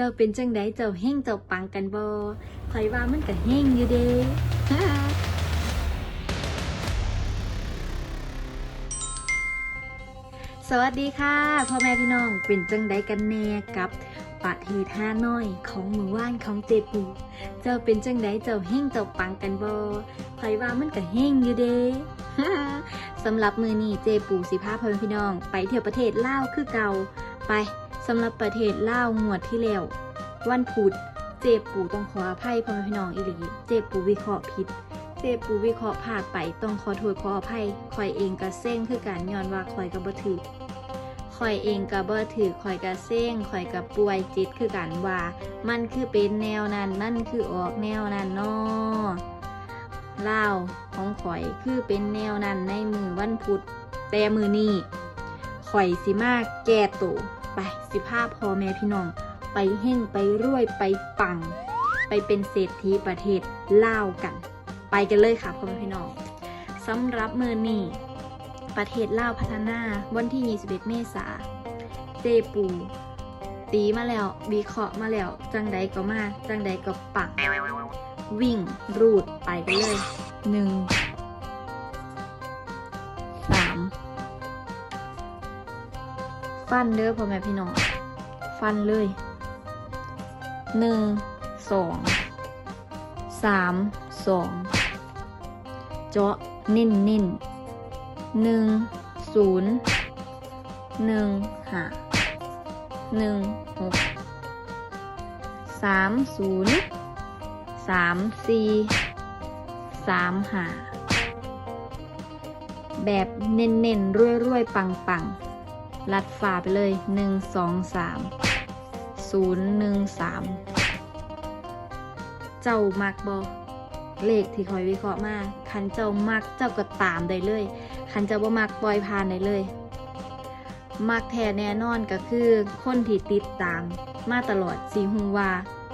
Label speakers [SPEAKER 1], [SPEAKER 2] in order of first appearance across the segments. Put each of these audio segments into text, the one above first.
[SPEAKER 1] เจ้าเป็นจังไดเจ้าเฮงเจ้าปังกันบ่ข่อยว่ามันก็เฮงอยู่เด้สวัสดีค่ะพ่อแม่พี่น้องเป็นจังไดกันแน่กับประเทศฮานอยของมือว่านของเจปูเจ้าเป็นจังไดเจ้าเฮงเจ้าปังกันบ่ข่อยว่ามันก็เฮงอยู่เด้สำหรับมือนี้เจปูสิพาพ่อแม่พี่น้อง ไปเที่ยวประเทศลาวคือเก่าไป สำหรับประเทศลาวงวดที่แล้ว วันพุธเจปูต้องขออภัยพ่อแม่พี่น้องอีหลีเจปูวิเคราะห์ผิดเจปูวิเคราะห์พลาไปต้องขอโทษขออภัยคอยเองก็เส้งคือการย้อนว่าคอยก็บ่ถือคอยเองก็บ่ถือคอยก็เส้งคอยก็ป่วยจิตคือกันว่า มันคือเป็นแนวนั้นมันคือออกแนวนั้นนาะลาของข่อยคือเป็นแนวนั้นในมือวันพุธแต่มือนี้ข่อยสิมากแก้ตัว ไปสิพาพ่อแม่พี่น้อง ไปเฮ่งไปรวยไปปัง ไปเป็นเศรษฐีประเทศลาวกัน ไปกันเลยค่ะพ่อแม่พี่น้องสำหรับมือนี้ประเทศลาวพัฒนาวันที่ 21 เมษาเจปูตีมาแล้ววิเคราะห์มาแล้ว จังใดก็มา จังใดก็ปัง วิ่งรูดไปกันเลยหนึ่ง ฟันเด้อพ่อแม่พี่น้อง ฟันเลยหนึ่งสองสามสองเจาะเน้นเน้นหนึ่งศูนย์หนึ่งห้าหนึ่งหกสามศูนย์สามสี่สามห้าแบบเน้นเน้นรวยรวยๆ ปังปังๆ ลัดฝ่าไปเลยหนึ่งสองสามศูนย์หนึ่งสามเจ้ามักบอเลขที่คอยวิเคราะห์มาคันเจ้ามักเจ้าก็ตามได้เลย คันเจ้าบ่มักปล่อยผ่านได้เลย มักแท้แน่นอนก็คือคนที่ติดตาม มาตลอดสีหูว่า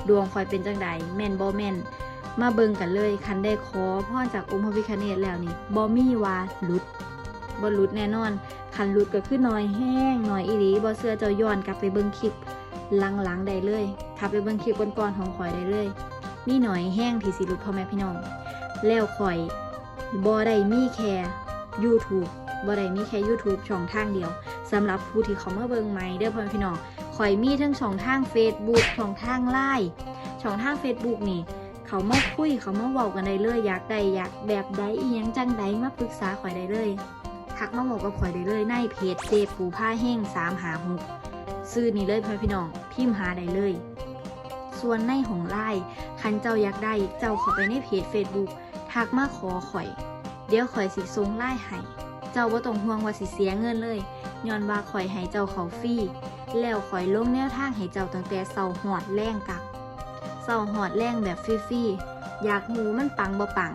[SPEAKER 1] ดวงคอยเป็นจังใดแม่นบ่แม่น มาเบิ่งกันเลย คันได้ขอพรจากองค์พระพิฆเนศแล้วนี่บ่มีว่าหลุด บ่หลุดแน่นอนคันลุดก็คือน้อยแห้งน้อยอีหลีบ่เชื่อเจ้าย้อนกลับไปเบิ่งคลิปหลังๆได้เลยทับไปเบิ่งคลิปก่อนๆของข่อยได้เลย มีหน่อยแห้งที่สิลุดพ่อแม่พี่น้อง แล้วข่อยบ่ได้มีแค่ YouTube บ่ได้มีแค่ YouTube ช่องทางเดียวสำหรับผู้ที่เขามาเบิ่งใหม่เด้อพ่อแม่พี่น้องข่อยมีทั้งช่องทาง Facebook ช่องทาง Line ช่องทาง Facebook นี่ เขามาคุยเขามาเว้ากันได้เลยอยากได้อยากแบบใดอีหยังจังใดมาปรึกษาข่อยได้เลย ทักมาบอกกับข่อยได้เลยในเพจเจปูผ้าแห้ง3หา6ซื้อนี่เลยพ่อพี่น้องพิมพ์หาได้เลย ส่วนในของไล่คันเจ้าอยากได้เจ้าเข้าไปในเพจ Facebook ทักมาขอข่อย เดี๋ยวข่อยสิส่งไล่ให้เจ้าบ่ต้องห่วงว่าสิเสียเงินเลยย้อนว่าข่อยให้เจ้าเขาฟรีแล้วข่อยลงแนวทางให้เจ้าตั้งแต่เสาหอดแรงกักเสาหอดแรงแบบฟรีๆอยากหูมันปังบ่ปัง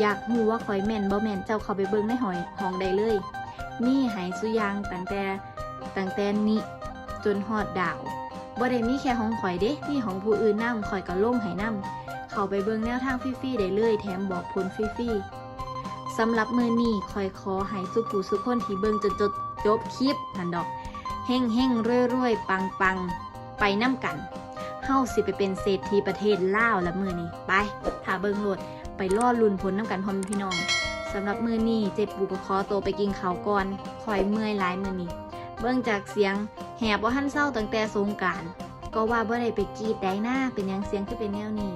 [SPEAKER 1] อยากหูว่าข่อยแม่นบ่แม่นเจ้าเข้าไปเบิ่งในหอยห้องได้เลย มีให้สุยางตั้งแต่ตั้งแต่นี้จนฮอดดาวบ่ได้มีแค่ของข่อยเด้มีของผู้อื่นนำข่อยก็ลงให้นำเข้าไปเบิ่งแนวทางฟรีๆได้เลย แถมบอกผลฟรีๆสำหรับมือนี้คอยขอให้สุผู้สุคนที่เบิ่งจนจบจบคลิปนั่นดอกเฮ่งเฮ่งรวยรวยๆปังปังๆไปน้ำกันเฮาสิไปเป็นเศรษฐีประเทศลาวละมือนี้ไปถ้าเบิ่งโหลด ไปล่อลุนผลน้ำกันพร้อมพี่น้องสำหรับมือนี้เจ็บปูกคอโตไปกินข้าวก่อนคอยเมื่อยหลายมือนี้เบิ่งจากเสียงแหบว่าหันเศร้าตั้งแต่สงการก็ว่าบ่ได้ไปกีดได้หน้าเป็นยังเสียงคือเป็นแนวนี้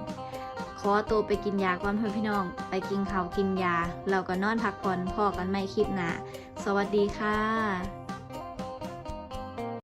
[SPEAKER 1] ขอตัวไปกินยาก่อนเพื่อนพี่น้อง ไปกินข้าวกินยา เราก็นอนพักผ่อนพอกันไม่คลิปหนาสวัสดีค่ะ